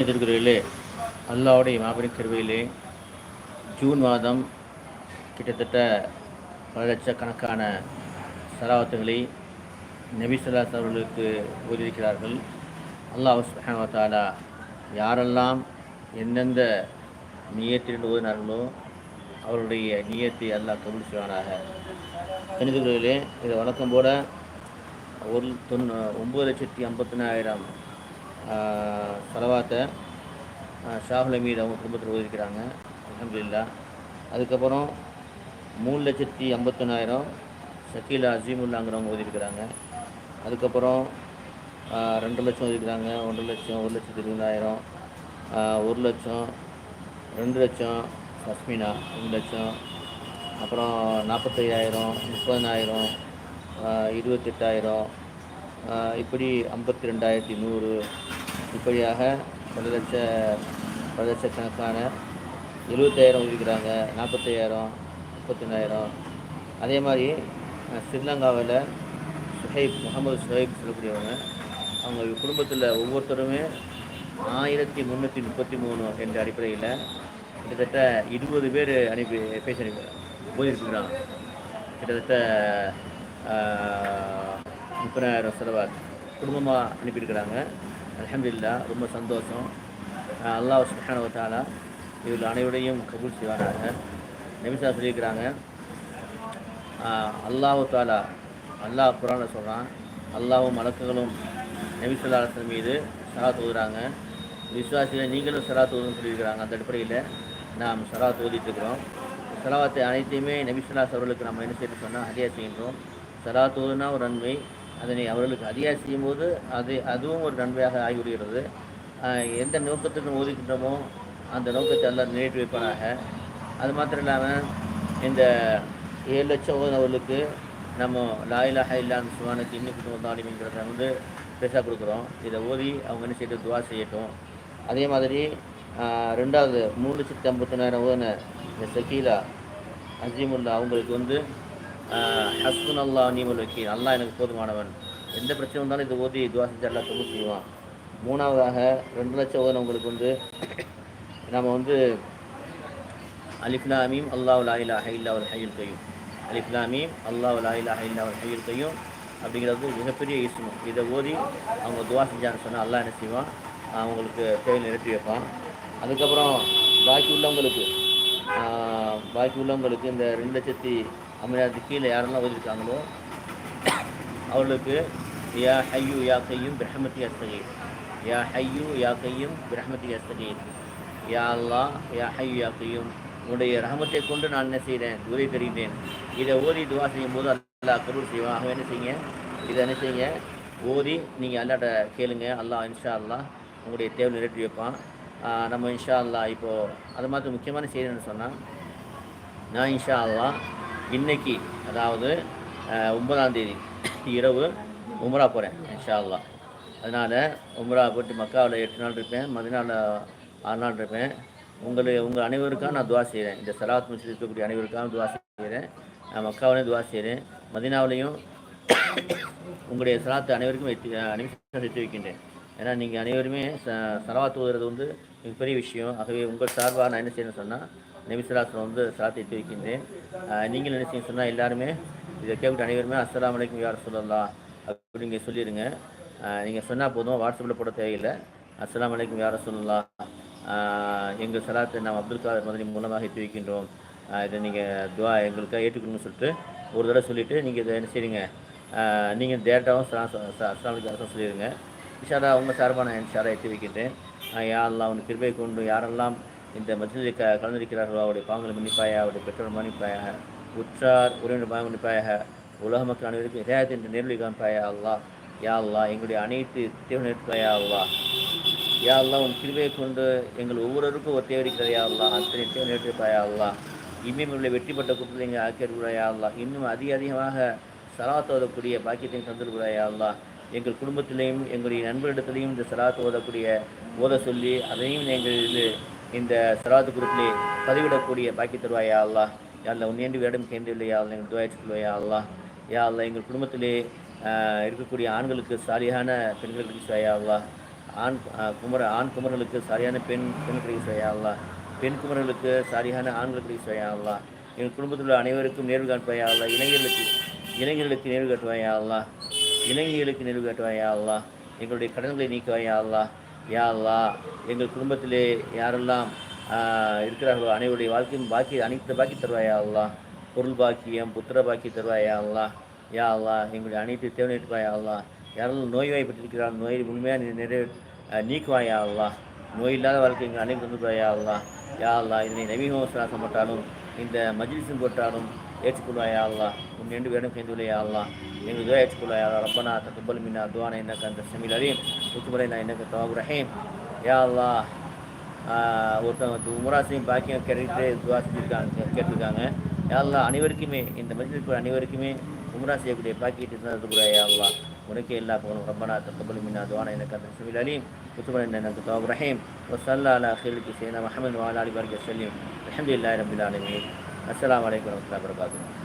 எதிர்குறையிலே அல்லாவுடைய மாபெரும் கருவையிலே ஜூன் மாதம் கிட்டத்தட்ட பல லட்சக்கணக்கான சலாவத்துகளை நபிசல்லாஸ் அவர்களுக்கு ஓதியிருக்கிறார்கள் அல்லாஹ் சுஹானவத்தாலா யாரெல்லாம் எந்தெந்த நியத்தில் ஓதினார்களோ அவருடைய நியத்தை அல்லாஹ் கபூல் செய்வானாக. கணிதர்களிலே இதை வழக்கம் போல ஒரு தொண்ணூ ஒம்பது லட்சத்தி ஐம்பத்தினாயிரம் செலவாத்தை ஷாஹுல் அவங்க குடும்பத்தில் ஓதிருக்கிறாங்க அலமதுல்லா அதுக்கப்புறம் மூணு லட்சத்தி ஐம்பத்தொன்னாயிரம் ஷக்கீல் அசீமுல்லாங்கிறவங்க ஓதிருக்கிறாங்க அதுக்கப்புறம் ரெண்டு லட்சம் ஓதிருக்கிறாங்க ஒன்றரை லட்சம் ஒரு லட்சத்தி இருபதாயிரம் ஒரு லட்சம் ரெண்டு லட்சம் சஸ்மினா ரெண்டு லட்சம் அப்புறம் நாற்பத்தையாயிரம் முப்பதனாயிரம் இருபத்தெட்டாயிரம் இப்படி ஐம்பத்தி ரெண்டாயிரத்தி நூறு இப்படியாக பல லட்ச பல லட்சக்கணக்கான எழுபத்தாயிரம் இருக்கிறாங்க நாற்பத்தையாயிரம் முப்பத்தொன்னாயிரம் அதே மாதிரி ஸ்ரீலங்காவில் சுஹைப் முகமது சுஹைப் சொல்லக்கூடியவங்க அவங்க குடும்பத்தில் ஒவ்வொருத்தருமே ஆயிரத்தி முந்நூற்றி முப்பத்தி மூணு என்ற அடிப்படையில் கிட்டத்தட்ட இருபது பேர் அனுப்பி பேச அனுப்பி போயிருக்கிறாங்க. கிட்டத்தட்ட முப்பதாயிரம் செலவாக குடும்பமாக அனுப்பியிருக்கிறாங்க. அலமதுல்லா ரொம்ப சந்தோஷம். அல்லாஹ் சுப்ஹானஹு வ இவர்கள் அனைவரையும் கபூல் செய்வாராங்க நபிசா சொல்லியிருக்கிறாங்க. அல்லாஹு தாலா அல்லாஹ் குரான சொல்கிறான் அல்லாஹ்வும் மலக்குகளும் நபிசுல்லாசன் மீது சரா தூதுறாங்க விசுவாசிகள் நீங்களும் சரா தூதுன்னு சொல்லியிருக்கிறாங்க அந்த அடிப்படையில் நாம் சரா ஓதிட்டு சலாவத்தை அனைத்தையுமே நபிசுல்லாஸ் அவர்களுக்கு நம்ம என்ன செய்யணும் சொன்னால் ஹதியா செய்கின்றோம். சரா தூதுனா ஒரு நன்மை அதனை அவர்களுக்கு ஹதியா செய்யும்போது அது அதுவும் ஒரு நன்மையாக ஆகிவிடுகிறது. எந்த நோக்கத்துக்கு ஓதிக்கின்றோமோ அந்த நோக்கத்தை எல்லாம் நிறைவேற்றி வைப்பானாக. அது மாத்திரம் இல்லாமல் இந்த ஏழு லட்சம் ஓதுனவர்களுக்கு நம்ம லாயிலாக இல்லாத சுவான இன்னும் குடும்பம் தாலிமிங்கிறத வந்து பெருசாக கொடுக்குறோம். இதை ஓதி அவங்க என்ன செய்யட்டும்? துவா செய்யட்டும். அதே மாதிரி ரெண்டாவது மூணு லட்சத்தி ஐம்பத்தொன்னாயிரம் ஓதுன இந்த சக்கீலா அஜீமுல்லா அவங்களுக்கு வந்து ஹஸ்புன் அல்லா நீமல் வக்கீல். அல்லாஹ் எனக்கு போதுமானவன். எந்த பிரச்சனை இருந்தாலும் இதை ஓதி துவா செஞ்சு எல்லாம் கபூல் செய்வான் மூணாவதாக ரெண்டு லட்சம் ஓதுனவங்களுக்கு வந்து நம்ம வந்து அலிஃப்லாமீம் அல்லாஹ் லா ஹைல்லா ஒரு ஹையில் கையும். அலிஃப்லாமீம் அல்லாஹ் லா ஹைல்லா ஒரு ஹையில் கையும் அப்படிங்கிறது மிகப்பெரிய ஈஸ்மம். இதை ஓதி அவங்க துவா செஞ்சாங்கன்னு சொன்னால் அல்லாஹ் என்ன செய்வான்? அவங்களுக்கு தேவை நிறுத்தி வைப்பான். அதுக்கப்புறம் பாக்கி உள்ளவங்களுக்கு பாக்கி உள்ளவங்களுக்கு இந்த ரெண்டு லட்சத்தி ஐம்பதாயிரத்துக்கு கீழே யாரெல்லாம் ஓதிருக்காங்களோ அவர்களுக்கு யா ஹையு யா கையும் பிரஹமதி அஸ்தகீர். யா ஹையு யா கையும் பிரஹமதி அஸ்தகீர். யா அல்லாஹ் யா ஹையு யா கையும். உன்னுடைய ரஹமத்தை கொண்டு நான் என்ன செய்கிறேன் உதவி தெரிகிறேன் இதை ஓதி துவா செய்யும் போது அல்லாஹ் கபூல் செய்வான். அவன் என்ன செய்யுங்க? இதை என்ன செய்யுங்க? ஓதி நீங்கள் அல்லாட்ட கேளுங்க. அல்லாஹ் இன்ஷா அல்லா உங்களுடைய தேவை நிறைவேற்றி வைப்பான். நம்ம இன்ஷா அல்லாஹ் இப்போது அது மாதிரி முக்கியமான செய்தின்னு சொன்னால் நான் இன்ஷா அல்லாஹ் இன்னைக்கு அதாவது ஒன்பதாம் தேதி இரவு உம்ரா போகிறேன் இன்ஷா அதனால் உம்ரா போட்டு மக்காவில் எட்டு நாள் இருப்பேன் மதினாவில் ஆறு நாள் இருப்பேன். உங்களை உங்கள் அனைவருக்காக நான் துவா செய்கிறேன் இந்த சலாத் மிஸ்ரி இருக்கக்கூடிய அனைவருக்காக துவா செய்கிறேன் நான் மக்காவிலையும் துவா செய்கிறேன் மதினாவிலையும் உங்களுடைய சலாத்தை அனைவருக்கும் எத்தி அனுப்பி வைக்கின்றேன். ஏன்னா நீங்கள் அனைவருமே ச சலவாத்து ஓதுறது வந்து மிகப்பெரிய விஷயம். ஆகவே உங்கள் சார்பாக நான் என்ன செய்யணும்னு சொன்னால் நபிசுலாசனம் வந்து சலாத்தை எத்தி வைக்கின்றேன் நீங்கள் என்ன சொன்னால் எல்லாருமே இதை கேட்கக்கூடிய அனைவருமே அஸ்லாம் அலைக்கும் யார் சொல்லலாம் அப்படிங்க சொல்லிடுங்க நீங்கள் சொன்னால் போதும் வாட்ஸ்அப்பில் போட தேவையில்லை. அஸ்லாம் அலைக்கும் யார் சொல்லலாம் எங்கள் சலாத்தை நாம் அப்துல் காதர் மதனி மூலமாக எத்தி வைக்கின்றோம் இதை நீங்கள் துவா எங்களுக்காக ஏற்றுக்கணும்னு சொல்லிட்டு ஒரு தடவை சொல்லிவிட்டு நீங்கள் இதை என்ன செய்யுங்க. நீங்கள் டேரெக்டாகவும் அஸ்லாம் அரசும் சொல்லிடுங்க இஷாரா உங்கள் சார்பாக நான் சாரா எத்தி வைக்கின்றேன். யாரெல்லாம் யா கிருபை கொண்டு யாரெல்லாம் இந்த மஜ்லிஸில் க கலந்திருக்கிறார்களோ. அவருடைய பாவங்களை மன்னிப்பாயாக அவருடைய பெற்றோர் மன்னிப்பாயாக உற்றார் உறவினர் பாவம் மன்னிப்பாயாக உலக மக்கள் அனைவருக்கும் ஹிதாயத் என்று நேர்வழி காமிப்பாயா அல்லா யா அல்லா எங்களுடைய அனைத்து தேவை நிற்பாயா அல்லாஹ். யா அல்லா உன் கிருவையை கொண்டு எங்கள் ஒவ்வொருவருக்கும் ஒரு தேவை இருக்கிறது. யா அத்தனை தேவை நிறுத்திப்பாயா அல்லா இன்னும் உள்ள வெற்றி பெற்ற கூட்டத்தில் எங்கள் ஆக்கியிருக்கிறாயா அல்லா இன்னும் அதிக அதிகமாக சலாத் ஓதக்கூடிய பாக்கியத்தையும் தந்திருக்கிறாயா அல்லா எங்கள் குடும்பத்திலையும் எங்களுடைய நண்பரிடத்திலையும் இந்த சலாத் ஓதக்கூடிய ஓத சொல்லி அதையும் எங்கள் இந்த சலாத்து குரூப்பிலே பதிவிடக்கூடிய பாக்கி தருவாயா அல்லா யா அல்லாஹ் உன்னியன்று வேடம் கேந்தில்லையா அல்லாஹ் எங்கள் துவாய்ச்சிக்கொள்வாயா அல்லா யா அல்லாஹ். எங்கள் குடும்பத்திலே இருக்கக்கூடிய ஆண்களுக்கு சாலியான பெண்களுக்கு செய்வாயா அல்லா ஆண் குமர ஆண் குமரர்களுக்கு சரியான பெண் பெண் கிடைக்க அல்லா பெண் குமரர்களுக்கு சரியான ஆண்கள் கிடைக்க அல்லா எங்கள் குடும்பத்தில் உள்ள அனைவருக்கும் நேர்வு காட்டுவாயா அல்லா இளைஞர்களுக்கு இளைஞர்களுக்கு நேர்வு காட்டுவாயா அல்லா இளைஞர்களுக்கு நேர்வு காட்டுவாயா அல்லா எங்களுடைய கடன்களை நீக்குவாயா அல்லா யா அல்லா எங்கள் குடும்பத்திலே யாரெல்லாம் இருக்கிறார்களோ அனைவருடைய வாழ்க்கையும் பாக்கி அனைத்து பாக்கி தருவாயா அல்லா பொருள் பாக்கியம் புத்திர பாக்கி தருவாயா அல்லா யா அல்லா எங்களுடைய அனைத்து தேவை நீட்டுவாயா அல்லா யாரெல்லாம் நோய்வாய்ப்பட்டிருக்கிறார் நோய் முழுமையாக நிறைவே அஹ், நீக்குவாயா அல்லா நோய் இல்லாத வாழ்க்கை எங்கள் அனைத்து தந்துவாயா அல்லா யா அல்லா இதனை நவீனவசனாசம் போட்டாலும் இந்த மஜ்லிஸும் போட்டாலும் ஏற்றுக்கொள்வாயா அல்லா. உன் ரெண்டு பேரும் கைந்துள்ளையா அல்லா. எங்கள் துவா ஏற்றுக்கொள்வாயா ரப்பனா தத்துபல் மின்னா துவானா என்ன கந்த சமீல் அலீம். உத்துமலை நான் எனக்கு தவாபு ரஹீம். யா அல்லா ஒருத்தவங்க உமராசையும் பாக்கியம் கேட்டுட்டு துவா செஞ்சுருக்காங்க கேட்டிருக்காங்க. யா அனைவருக்குமே இந்த மதிப்பில் அனைவருக்குமே உம்ரா செய்யக்கூடிய பாக்கியத்தை தந்ததுக்குறா யா அல்லா. உனக்கே எல்லா போகணும் ரப்பனா தத்தபல் மின்னா துவானா எனக்கு அந்த சமீல் அலீம். உத்துமலை எனக்கு தவாபு ரஹீம். வசல்லா அலா ஹிலுக்கு சேனா மஹமது வாலாலி பார்க்க சலீம் அஹமதுல்லாய் அஸ்லாம் வலைக்கம் வரமத்துல வரகாத்துங்க